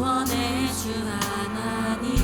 구원의 주 하나님.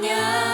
Поклоняйся.